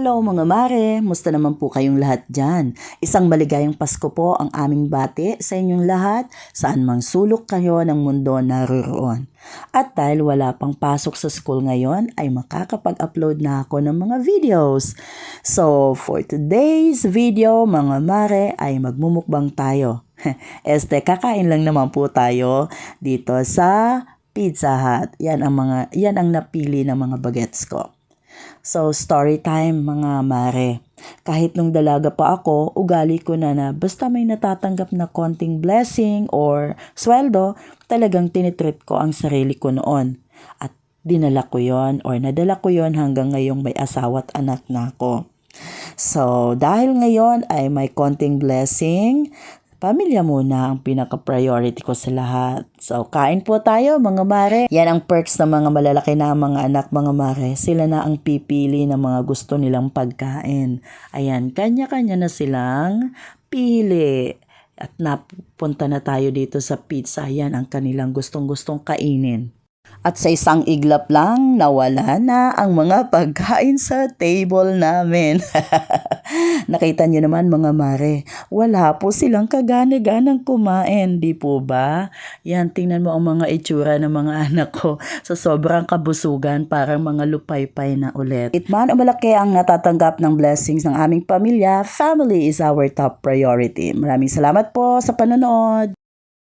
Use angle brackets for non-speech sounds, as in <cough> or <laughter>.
Hello mga mare, musta naman po kayong lahat dyan? Isang maligayang Pasko po ang aming bati sa inyong lahat, saan mang sulok kayo ng mundo naroroon. At dahil wala pang pasok sa school ngayon, ay makakapag-upload na ako ng mga videos. So, for today's video, mga mare, ay magmumukbang tayo. <laughs> Este, kakain lang naman po tayo dito sa Pizza Hut. Yan ang mga yan ang napili ng mga bagets ko. So, story time mga mare. Kahit nung dalaga pa ako, ugali ko na na basta may natatanggap na konting blessing or sweldo, talagang tinitreat ko ang sarili ko noon. At dinala ko yon or nadala ko yon hanggang ngayong may asawa at anak na ako. So, dahil ngayon ay may konting blessing, pamilya muna ang pinaka-priority ko sa lahat. So, kain po tayo mga mare. Yan ang perks ng mga malalaki na mga anak mga mare. Sila na ang pipili ng mga gusto nilang pagkain. Ayan, kanya-kanya na silang pili. At napunta na tayo dito sa pizza. Yan ang kanilang gustong-gustong kainin. At sa isang iglap lang, nawala na ang mga pagkain sa table namin. <laughs> Nakita niyo naman mga mare, wala po silang kagana-ganang kumain, di po ba? Yan, tingnan mo ang mga itsura ng mga <laughs> anak ko sa sobrang kabusugan, parang mga lupaypay na ulit. Itman o malaki ang natatanggap ng blessings ng aming pamilya, family is our top priority. Maraming salamat po sa panonood.